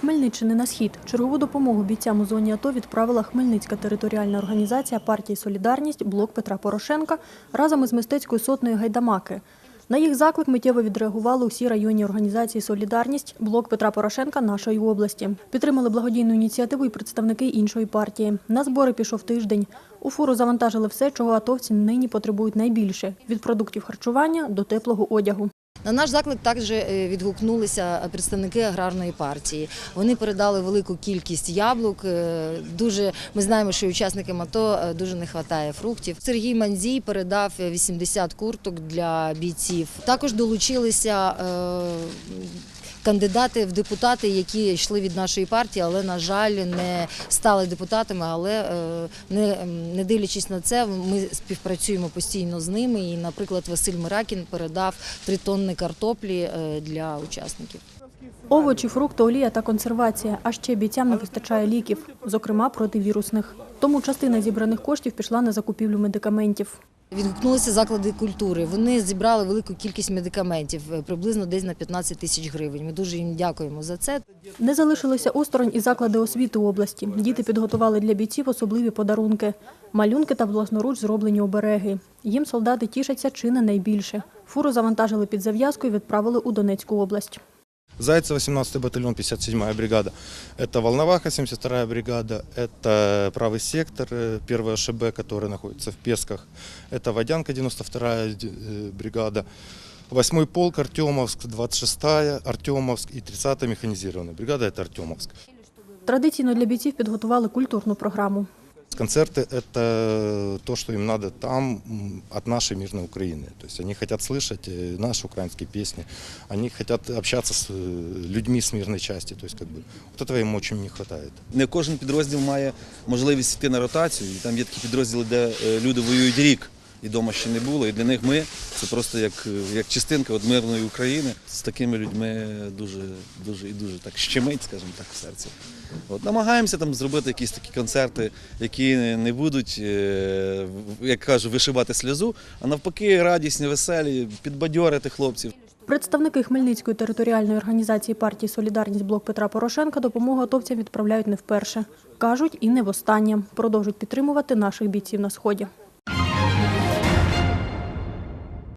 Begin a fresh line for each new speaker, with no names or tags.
Хмельниччини на схід чергову допомогу бійцям у зоні АТО відправила Хмельницька територіальна організація партії Солідарність Блок Петра Порошенка разом із мистецькою сотнею Гайдамаки. На їх заклик миттєво відреагували усі районні організації Солідарність Блок Петра Порошенка нашої області. Підтримали благодійну ініціативу і представники іншої партії. На збори пішов тиждень. У фуру завантажили все, чого атовці нині потребують найбільше від продуктів харчування до теплого одягу.
На наш заклик також е, відгукнулися представники аграрної партії. Вони передали велику кількість яблук. е, Дуже ми знаємо, що учасникам АТО е, дуже не вистачає фруктів. Сергій Манзій передав 80 курток для бійців. Також долучилися. Кандидати в депутати, які йшли від нашої партії, але на жаль не стали депутатами. Але е, не, не дивлячись на це, ми співпрацюємо постійно з ними. І, наприклад, Василь Миракін передав три тонни картоплі е, для учасників.
Овочі, фрукти, олія та консервація. А ще бійцям не вистачає ліків, зокрема противірусних. Тому частина зібраних коштів пішла на закупівлю медикаментів.
Відгукнулися заклади культури. Вони зібрали велику кількість медикаментів, е, приблизно десь на 15 тисяч гривень. Ми дуже їм дякуємо за це.
Не залишилися осторонь і заклади освіти області. Діти підготували для бійців особливі подарунки. Малюнки та власноруч зроблені обереги. Їм солдати тішаться чи не найбільше. Фуру завантажили під зав'язку і відправили у Донецьку область.
Зайцево, 17-й батальон, 57-я бригада. Это Волноваха, 72-я бригада. Это правый сектор, э, 1 ШБ, который находится в Песках. Это Водянка, 92-я э, бригада. 8-й полк, Артемовск, 26-я, Артемовск и 30-я механизированная бригада, это Артемовск.
Традиційно для бійців підготували культурну програму.
Концерты – это то, что им надо там м, от нашей мирной Украины. То есть они хотят слышать э, наши украинские песни, они хотят общаться с э, людьми с мирной части. То есть как бы вот этого им очень не хватает.
Не кожен підрозділ має можливість йти на ротацію. І там є такі підрозділи, де е, люди воюють рік і вдома ще не було. І для них ми це просто як, як частинка от мирної України. З такими людьми дуже, дуже і дуже так щемить, скажімо так, в серці. От намагаємося там зробити якісь такі концерти, які не будуть, е, як кажу, вишивати сльозу, а навпаки, радісні, веселі, підбадьорити хлопців.
Представники Хмельницької територіальної організації партії Солідарність Блок Петра Порошенка допомогу атовцям відправляють не вперше. Кажуть, і не востаннє. Продовжують підтримувати наших бійців на сході.